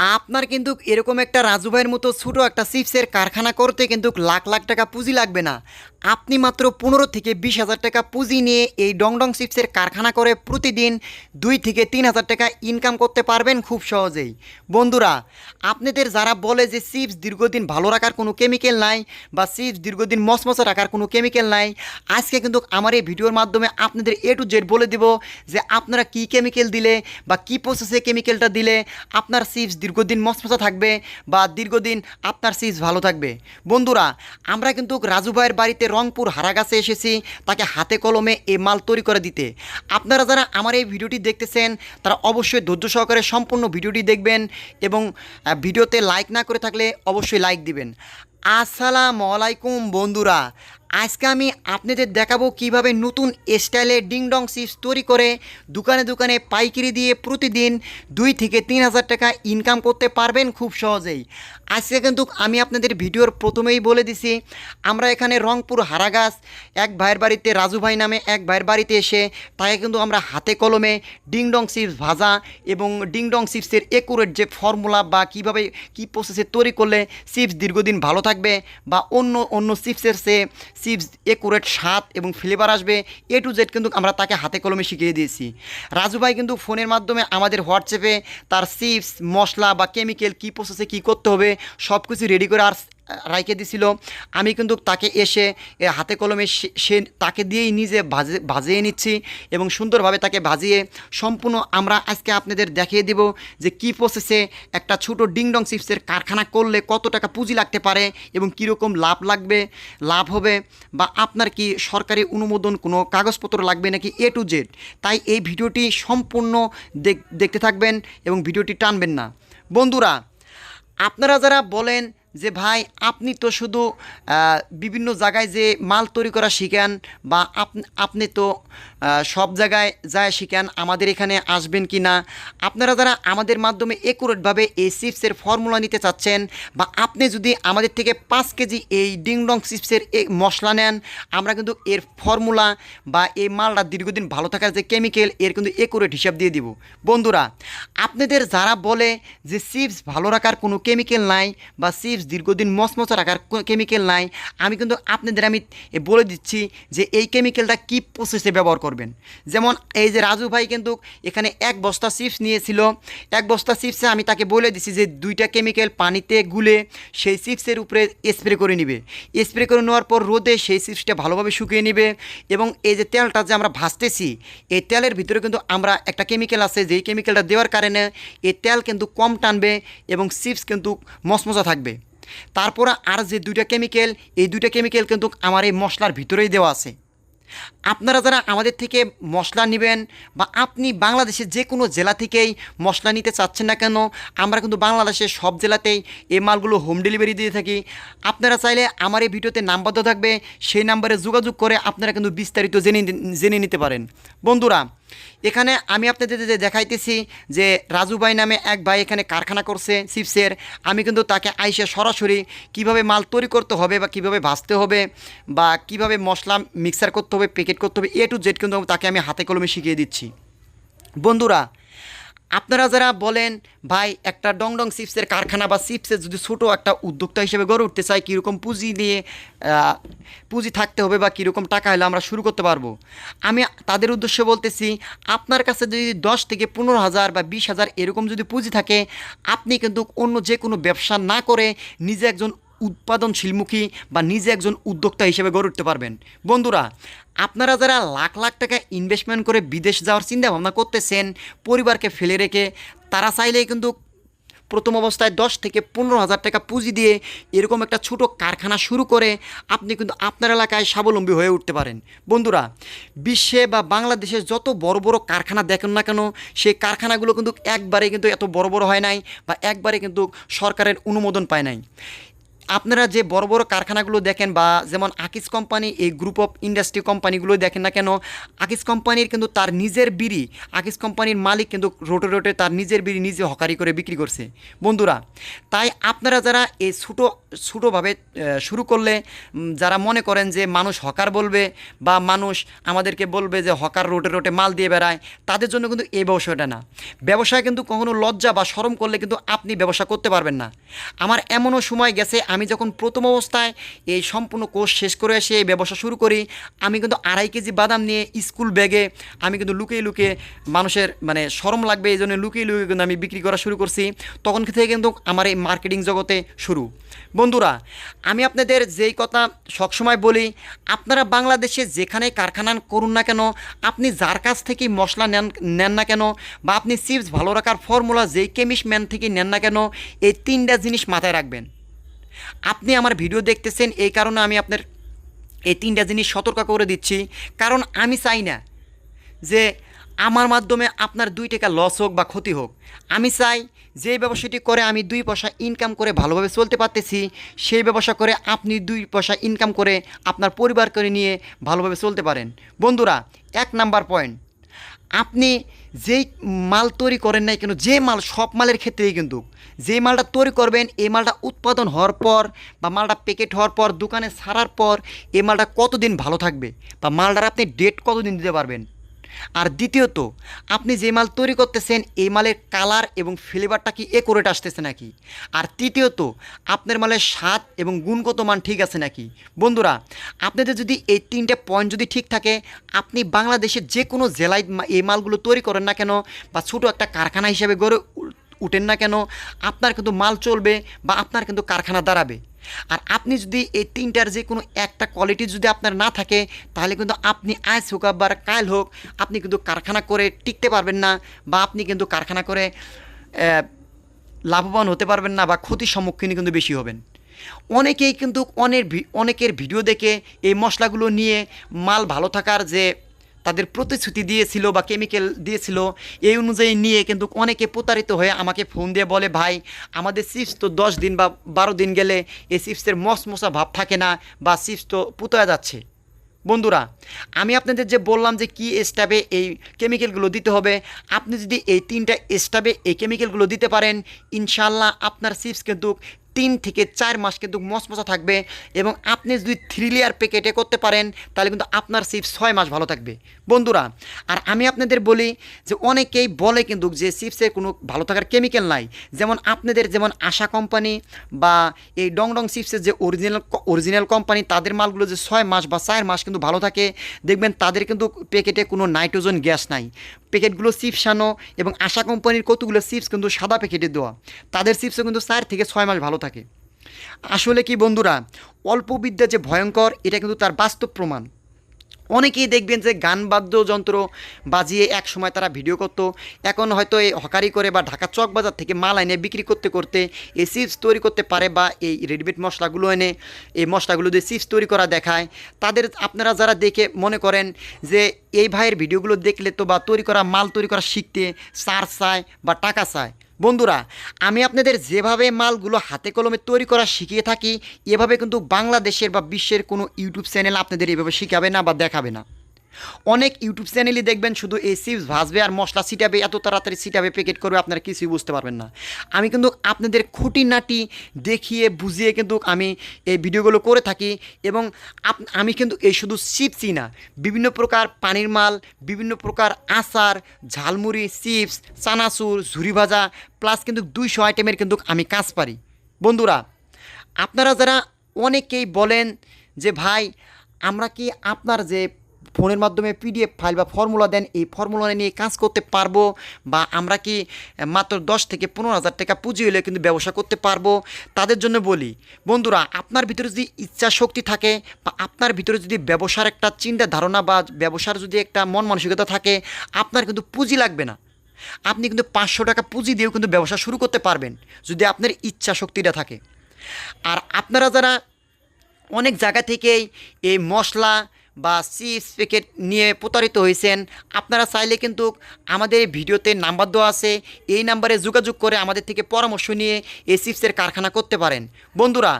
আপনার কিন্তু এরকম একটা রাজু ভাইয়ের মতো ছোটো একটা চিপসের কারখানা করতে কিন্তু লাখ লাখ টাকা পুঁজি লাগবে না। আপনি মাত্র পনেরো থেকে বিশ হাজার টাকা পুঁজি নিয়ে এই ডংডং চিপসের কারখানা করে প্রতিদিন দুই থেকে তিন হাজার টাকা ইনকাম করতে পারবেন খুব সহজেই। বন্ধুরা, আপনাদের যারা বলে যে চিপস দীর্ঘদিন ভালো রাখার কোনো কেমিক্যাল নাই বা চিপস দীর্ঘদিন মচমচা রাখার কোনো কেমিক্যাল নাই, আজকে কিন্তু আমার এই ভিডিওর মাধ্যমে আপনাদের এ টু জেড বলে দিব যে আপনারা কী কেমিক্যাল দিলে বা কী প্রসেসে কেমিক্যালটা দিলে আপনার চিপস দীর্ঘদিন মচমচা থাকবে বা দীর্ঘদিন আপনার চিপস ভালো থাকবে। বন্ধুরা, আমরা কিন্তু রাজু ভাইয়ের বাড়িতে রংপুর হারাগাছে এসেছি, তাকে হাতে কলমে এ মাল তৈরি করে দিতে। আপনারা যারা আমার এই ভিডিওটি দেখতেছেন, তারা অবশ্যই ধৈর্য সহকারে সম্পূর্ণ ভিডিওটি দেখবেন এবং ভিডিওতে লাইক না করে থাকলে অবশ্যই লাইক দিবেন। আসসালামু আলাইকুম বন্ধুরা আজকে আমি আপনাদের দেখাবো কীভাবে নতুন স্টাইলে ডিংডং চিপস তৈরি করে দোকানে দোকানে পাইকারি দিয়ে প্রতিদিন দুই থেকে তিন হাজার টাকা ইনকাম করতে পারবেন খুব সহজেই। আজকে কিন্তু আমি আপনাদের ভিডিওর প্রথমেই বলে দিছি, আমরা এখানে রংপুর হারাগাছ এক ভাইয়ের বাড়িতে রাজু ভাই নামে এক ভাইয়ের বাড়িতে এসে তাকে কিন্তু আমরা হাতে কলমে ডিংডং চিপস ভাজা এবং ডিংডং চিপসের একুরেট যে ফর্মুলা বা কীভাবে কি প্রসেসে তৈরি করলে চিপস দীর্ঘদিন ভালো থাকবে বা অন্য অন্য চিপসের সে চিপস, একুরেট সাত এবং ফ্লেভার আসবে এ টু জেড কিন্তু আমরা তাকে হাতে কলমে শিখিয়ে দিয়েছি। রাজুভাই কিন্তু ফোনের মাধ্যমে আমাদের হোয়াটসঅ্যাপে তার চিপস, মশলা বা কেমিক্যাল কী প্রসেসে কী করতে হবে সব কিছু রেডি করে আর রাইখে দিছিল। আমি কিন্তু তাকে এসে হাতে কলমে সে- তাকে দিয়েই নিজে ভাজে, ভাজিয়ে নিচ্ছি এবং সুন্দরভাবে তাকে ভাজিয়ে সম্পূর্ণ আমরা আজকে আপনাদের দেখিয়ে দিব যে কী প্রসেসে একটা ছোটো ডিংডং চিপসের কারখানা করলে কত টাকা পুঁজি লাগতে পারে এবং কীরকম লাভ লাগবে, লাভ হবে বা আপনার কি সরকারি অনুমোদন কোনো কাগজপত্র লাগবে নাকি এ টু জেড তাই এই ভিডিওটি সম্পূর্ণ দেখ- দেখতে থাকবেন এবং ভিডিওটি টানবেন না। বন্ধুরা, আপনারা যারা বলেন যে, ভাই, আপনি তো শুধু বিভিন্ন জায়গায় যে মাল তৈরি করা শিখান বা আপনি তো সব জায়গায় যায় শিখান, আমাদের এখানে আসবেন কি না? আপনারা যারা আমাদের মাধ্যমে একুরেটভাবে এই চিপসের ফর্মুলা নিতে চাচ্ছেন বা আপনি যদি আমাদের থেকে পাঁচ কেজি এই ডিংডং চিপসের এই মশলা নেন, আমরা কিন্তু এর ফর্মুলা বা এই মালটা দীর্ঘদিন ভালো থাকার যে কেমিক্যাল এর কিন্তু একুরেট হিসাব দিয়ে দিব। বন্ধুরা, আপনাদের যারা বলে যে, চিপস ভালো রাখার কোনো কেমিক্যাল নাই বা চিপস দীর্ঘদিন মচমচা রাখার কেমিক্যাল নাই। আমি কিন্তু আপনাদের আমি বলে দিচ্ছি যে এই কেমিক্যালটা কী প্রসেসে ব্যবহার করবেন। যেমন এই যে রাজু ভাই কিন্তু এখানে এক বস্তা চিপস নিয়েছিল। এক বস্তা চিপসে আমি তাকে বলে দিচ্ছি যে দুইটা কেমিক্যাল পানিতে গুলে সেই চিপসের উপরে স্প্রে করে নিবে। স্প্রে করে নেওয়ার পর রোদে সেই চিপসটা ভালোভাবে শুকিয়ে নিবে এবং এই যে তেলটা যে আমরা ভাজতেছি, এই তেলের ভিতরে কিন্তু আমরা একটা কেমিক্যাল আছে যেই কেমিক্যালটা দেওয়ার কারণে এই তেল কিন্তু কম টানবে এবং চিপস কিন্তু মচমচা থাকবে। তারপর আর যে দুইটা কেমিক্যাল এই দুইটা কেমিক্যাল কিন্তু আমার এই মশলার ভিতরেই দেওয়া আছে। আপনারা যারা আমাদের থেকে মশলা নেবেন বা আপনি বাংলাদেশের যে কোনো জেলা থেকেই মশলা নিতে চাচ্ছেন না কেন, আমরা কিন্তু বাংলাদেশের সব জেলাতেই এই মালগুলো হোম ডেলিভারি দিয়ে থাকি। আপনারা চাইলে আমার এই ভিডিওতে নাম্বার দেওয়া থাকবে, সেই নাম্বারে যোগাযোগ করে আপনারা কিন্তু বিস্তারিত জেনে জেনে নিতে পারেন। বন্ধুরা, এখানে আমি আপনাদের যে দেখাইতেছি যে রাজু ভাই নামে এক ভাই এখানে কারখানা করছে চিপসের, আমি কিন্তু তাকে আইসে সরাসরি কীভাবে মাল তৈরি করতে হবে বা কীভাবে ভাজতে হবে বা কীভাবে মশলা মিক্সার করতে হবে প্যাকেট করতে হবে এ টু জেড কিন্তু তাকে আমি হাতে কলমে শিখিয়ে দিচ্ছি। বন্ধুরা, আপনারা যারা বলেন, ভাই, একটা ডং ডং চিপসের কারখানা বা চিপসের যদি ছোটো একটা উদ্যোক্তা হিসেবে গড়ে উঠতে চাই, কীরকম পুঁজি দিয়ে পুঁজি থাকতে হবে বা কীরকম টাকা হলে আমরা শুরু করতে পারব? আমি তাদের উদ্দেশ্যে বলতেছি, আপনার কাছে যদি দশ থেকে পনেরো হাজার বা বিশ হাজার এরকম যদি পুঁজি থাকে, আপনি কিন্তু অন্য যে কোনো ব্যবসা না করে নিজে একজন উৎপাদনশীলমুখী বা নিজে একজন উদ্যোক্তা হিসেবে গড়ে উঠতে পারবেন। বন্ধুরা, আপনারা যারা লাখ লাখ টাকা ইনভেস্টমেন্ট করে বিদেশ যাওয়ার চিন্তা ভাবনা করতেছেন, পরিবারকে ফেলে রেখে, তারা চাইলেই কিন্তু প্রথম অবস্থায় দশ থেকে পনেরো হাজার টাকা পুঁজি দিয়ে এরকম একটা ছোটো কারখানা শুরু করে আপনি কিন্তু আপনার এলাকায় স্বাবলম্বী হয়ে উঠতে পারেন। বন্ধুরা, বিশ্বে বা বাংলাদেশের যত বড় বড় কারখানা দেখেন না কেন, সেই কারখানাগুলো কিন্তু একবারে কিন্তু এত বড় বড় হয় নাই বা একবারে কিন্তু সরকারের অনুমোদন পায় নাই। আপনারা যে বড় বড় কারখানাগুলো দেখেন বা যেমন আকিস কোম্পানি এই গ্রুপ অফ ইন্ডাস্ট্রি কোম্পানিগুলো দেখেন না কেন আকিস কোম্পানির কিন্তু তার নিজের বিড়ি আকিস কোম্পানির মালিক কিন্তু রোটে রোটে তার নিজের বিড়ি নিজে হকারি করে বিক্রি করছে। বন্ধুরা, তাই আপনারা যারা এই ছোটো, ছোটোভাবে শুরু করলে যারা মনে করেন যে মানুষ হকার বলবে বা মানুষ আমাদেরকে বলবে যে হকার রোটে রোটে মাল দিয়ে বেড়ায়, তাদের জন্য কিন্তু এই ব্যবসাটা না। ব্যবসায় কিন্তু কখনো লজ্জা বা শরম করলে কিন্তু আপনি ব্যবসা করতে পারবেন না। আমার এমনও সময় গেছে, আমি যখন প্রথম অবস্থায় এই সম্পূর্ণ কোর্স শেষ করে এসে এই ব্যবসা শুরু করি, আমি কিন্তু আড়াই কেজি বাদাম নিয়ে স্কুল ব্যাগে আমি কিন্তু লুকিয়ে লুকিয়ে মানুষের মানে শরম লাগবে, এই জন্য লুকিয়ে লুকিয়ে কিন্তু আমি বিক্রি করা শুরু করছি। তখন থেকে কিন্তু আমার এই মার্কেটিং জগতে শুরু। বন্ধুরা, আমি আপনাদের যেই কথা সবসময় বলি, আপনারা বাংলাদেশে যেখানে কারখানা করুন না কেন, আপনি যার কাছ থেকে মশলা নেন নেন না কেন, বা আপনি চিপস ভালো রাখার ফর্মুলা যেই কেমিস্ট ম্যান থেকে নেন না কেন, এই তিনটা জিনিস মাথায় রাখবেন। আপনি আমার ভিডিও দেখতেছেন, এই কারণে আমি আপনার এই তিনটা জিনিস সতর্ক করে দিচ্ছি। কারণ আমি চাই না যে আমার মাধ্যমে আপনার দুই টাকা লস হোক বা ক্ষতি হোক। আমি চাই যে ব্যবসাটি করে আমি দুই পয়সা ইনকাম করে ভালোভাবে চলতে পারতেছি, সেই ব্যবসা করে আপনি দুই পয়সা ইনকাম করে আপনার পরিবার করে নিয়ে ভালোভাবে চলতে পারেন। বন্ধুরা, এক নাম্বার পয়েন্ট আপনি যেই মাল তৈরি করেন নাই কেন, যে মাল সব মালের ক্ষেত্রেই কিন্তু। যে মালটা তৈরি করবেন, এই মালটা উৎপাদন হওয়ার পর বা মালটা প্যাকেট হওয়ার পর, দোকানে সারার পর, এই মালটা কতদিন ভালো থাকবে? বা মালটার আপনি ডেট কতদিন দিতে পারবেন? আর দ্বিতীয়ত, আপনি যে মাল তৈরি করতেছেন, এই মালের কালার এবং ফ্লেভারটা কি একোরেট আসতেছে নাকি? আর তৃতীয়ত, আপনার মালের স্বাদ এবং গুণগত মান ঠিক আছে নাকি? বন্ধুরা, আপনাদের যদি এই তিনটে পয়েন্ট যদি ঠিক থাকে, আপনি বাংলাদেশের যে কোনো জেলায় এই মালগুলো তৈরি করেন না কেন বা ছোটো একটা কারখানা হিসেবে গড়ে উঠেন না কেন, আপনার কিন্তু মাল চলবে বা আপনার কিন্তু কারখানা দাঁড়াবে। আর আপনি যদি এই তিনটার যে কোনো একটা কোয়ালিটি যদি আপনার না থাকে, তাহলে কিন্তু আপনি আজ হোক বা কাল হোক, আপনি কিন্তু কারখানা করে টিকতে পারবেন না বা আপনি কিন্তু কারখানা করে লাভবান হতে পারবেন না বা ক্ষতির সম্মুখীন কিন্তু বেশি হবেন। অনেকেই কিন্তু অনেক অনেকের ভিডিও দেখে এই মশলাগুলো নিয়ে মাল ভালো থাকার যে তাদের প্রতিশ্রুতি দিয়েছিল বা কেমিক্যাল দিয়েছিল, এই অনুযায়ী নিয়ে কিন্তু অনেকে প্রতারিত হয়ে আমাকে ফোন দিয়ে বলে, ভাই, আমাদের চিপস তো দশ দিন বা বারো দিন গেলে এই চিপসের মশমশা ভাব থাকে না বা চিপস তো পুতয়া যাচ্ছে। বন্ধুরা, আমি আপনাদের যে বললাম যে কি স্টাবে এই কেমিক্যালগুলো দিতে হবে, আপনি যদি এই তিনটা স্টাবে এই কেমিক্যালগুলো দিতে পারেন ইনশাল্লাহ আপনার চিপস কিন্তু তিন থেকে চার মাস কিন্তু মশমশা থাকবে এবং আপনি যদি থ্রি লেয়ার প্যাকেটে করতে পারেন, তাহলে কিন্তু আপনার চিপস ছয় মাস ভালো থাকবে। বন্ধুরা, আর আমি আপনাদের বলি যে অনেকেই বলে কিন্তু যে চিপসের কোনো ভালো থাকার কেমিক্যাল নাই। যেমন আপনাদের যেমন আশা কোম্পানি বা এই ডং ডং চিপসের যে অরিজিনাল অরিজিনাল কোম্পানি তাদের মালগুলো যে ছয় মাস বা চার মাস কিন্তু ভালো থাকে। দেখবেন তাদের কিন্তু প্যাকেটে কোনো নাইট্রোজেন গ্যাস নাই। প্যাকেটগুলো চিপসানো এবং আশা কোম্পানির কতগুলো চিপস কিন্তু সাদা প্যাকেটে দেওয়া। তাদের চিপসও কিন্তু চার থেকে ছয় মাস ভালো থাকে। আসলে কি বন্ধুরা, অল্প বিদ্যা যে ভয়ঙ্কর, এটা কিন্তু তার বাস্তব প্রমাণ। অনেকেই দেখবেন যে গান বাদ্যযন্ত্র বাজিয়ে এক সময় তারা ভিডিও করতো। এখন হয়তো এই হকারি করে বা ঢাকা চক বাজার থেকে মাল এনে বিক্রি করতে করতে এই চিপস তৈরি করতে পারে বা এই রেডিমেড মশলাগুলো এনে এই মশলাগুলো দিয়ে চিপস তৈরি করা দেখায়। তাদের আপনারা যারা দেখে মনে করেন যে এই ভাইয়ের ভিডিওগুলো দেখলে তো বা তৈরি করা, মাল তৈরি করা শিখতে চার্জ চায় বা টাকা চায়। বন্ধুরা, আমি আপনাদের যেভাবে মালগুলো হাতে কলমে তৈরি করা শিখিয়ে থাকি, এভাবে কিন্তু বাংলাদেশের বা বিশ্বের কোনো ইউটিউব চ্যানেল আপনাদের এভাবে শিখাবে না বা দেখাবে না। অনেক ইউটিউব চ্যানেলই দেখবেন শুধু এই চিপস ভাজবে আর মশলা ছিটাবে, এত তাড়াতাড়ি ছিটাবে প্যাকেট করবে, আপনারা কিছুই বুঝতে পারবেন না। আমি কিন্তু আপনাদের খুঁটিনাটি দেখিয়ে, বুঝিয়ে কিন্তু আমি এই ভিডিওগুলো করে থাকি এবং আমি কিন্তু এই শুধু চিপসই না, বিভিন্ন প্রকার পানির মাল, বিভিন্ন প্রকার আচার, ঝালমুড়ি চিপস চানাচুর, ঝুরি ভাজা প্লাস কিন্তু দুইশো আইটেমের কিন্তু আমি কাজ পারি। বন্ধুরা, আপনারা যারা অনেকেই বলেন যে, ভাই, আমরা কি আপনার যে ফোনের মাধ্যমে পিডিএফ ফাইল বা ফর্মুলা দেন, এই ফর্মুলা নিয়ে কাজ করতে পারব বা আমরা কি মাত্র দশ থেকে পনেরো হাজার টাকা পুঁজি হলে কিন্তু ব্যবসা করতে পারব? তাদের জন্য বলি, বন্ধুরা, আপনার ভিতরে যদি ইচ্ছা শক্তি থাকে বা আপনার ভিতরে যদি ব্যবসার একটা চিন্তা ধারণা বা ব্যবসার যদি একটা মন মানসিকতা থাকে, আপনার কিন্তু পুঁজি লাগবে না। আপনি কিন্তু পাঁচশো টাকা পুঁজি দিয়েও কিন্তু ব্যবসা শুরু করতে পারবেন, যদি আপনার ইচ্ছা শক্তিটা থাকে। আর আপনারা যারা অনেক জায়গা থেকেই এই মশলা বা চিপস প্যাকেট নিয়ে প্রতারিত হয়েছেন, আপনারা চাইলে কিন্তু আমাদের ভিডিওতে নাম্বার দেওয়া আছে, এই নাম্বারে যোগাযোগ করে আমাদের থেকে পরামর্শ নিয়ে এই চিপসের কারখানা করতে পারেন। বন্ধুরা,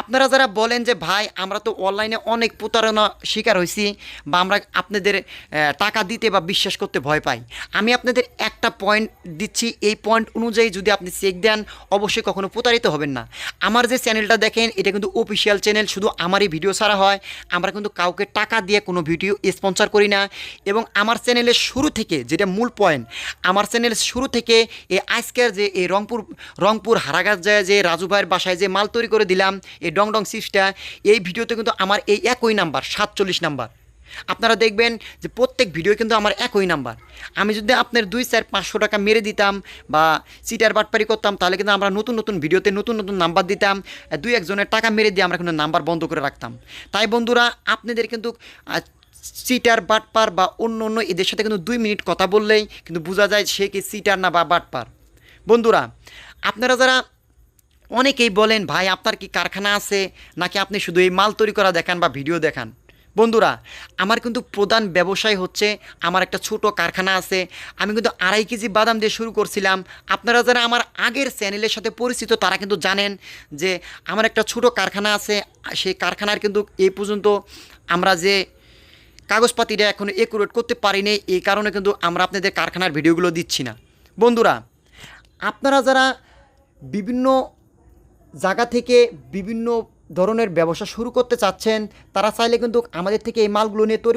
আপনারা যারা বলেন যে, ভাই, আমরা তো অনলাইনে অনেক প্রতারণা শিকার হয়েছি বা আমরা আপনাদের টাকা দিতে বা বিশ্বাস করতে ভয় পাই। আমি আপনাদের একটা পয়েন্ট দিচ্ছি, এই পয়েন্ট অনুযায়ী যদি আপনি চেক দেন, অবশ্যই কখনো প্রতারিত হবেন না। আমার যে চ্যানেলটা দেখেন, এটা কিন্তু অফিসিয়াল চ্যানেল, শুধু আমারই ভিডিও ছাড়া হয়। আমরা কিন্তু কাউকে টাকা দিয়ে কোনো ভিডিও স্পন্সর করি না। এবং আমার চ্যানেলের শুরু থেকে যেটা মূল পয়েন্ট আমার চ্যানেলের শুরু থেকে এই আজকের যে এই রংপুর রংপুর হারাগাছ যায় যে রাজু ভাইয়ের বাসায় যে মাল তৈরি করে দিলাম, এই ডং ডং সিপসটা এই ভিডিওতে কিন্তু আমার এই একই নাম্বার সাতচল্লিশ নাম্বার আপনারা দেখবেন যে প্রত্যেক ভিডিও কিন্তু আমার একই নাম্বার। আমি যদি আপনার দুই চার পাঁচশো টাকা মেরে দিতাম বা সিটার বাটপারি করতাম, তাহলে কিন্তু আমরা নতুন নতুন ভিডিওতে নতুন নতুন নাম্বার দিতাম দুই একজনের টাকা মেরে দিয়ে আমরা কিন্তু নাম্বার বন্ধ করে রাখতাম। তাই বন্ধুরা, আপনাদের কিন্তু সিটার বাটপার বা অন্য অন্য এদের সাথে কিন্তু দুই মিনিট কথা বললেই কিন্তু বোঝা যায় সে কি সিটার না বা বাটপার। বন্ধুরা, আপনারা যারা অনেকেই বলেন, ভাই, আপনার কি কারখানা আছে? নাকি আপনি শুধু এই মাল তৈরি করা দেখান বা ভিডিও দেখান? বন্ধুরা, আমার কিন্তু প্রধান ব্যবসায় হচ্ছে আমার একটা ছোট কারখানা আছে। আমি কিন্তু আড়াই কেজি বাদাম দিয়ে শুরু করছিলাম। আপনারা যারা আমার আগের চ্যানেলের সাথে পরিচিত, তারা কিন্তু জানেন যে আমার একটা ছোট কারখানা আছে। সেই কারখানার কিন্তু এই পর্যন্ত আমরা যে কাগজপাতিটা এখন একুরেট করতে পারিনি, এই কারণে কিন্তু আমরা আপনাদের কারখানার ভিডিওগুলো দিচ্ছি না। বন্ধুরা, আপনারা যারা বিভিন্ন জায়গা থেকে বিভিন্ন ধরনের ব্যবসা শুরু করতে চাচ্ছেন তারা চাইলে কিন্তু আমাদের থেকে এই মালগুলো নিয়ে তৈরি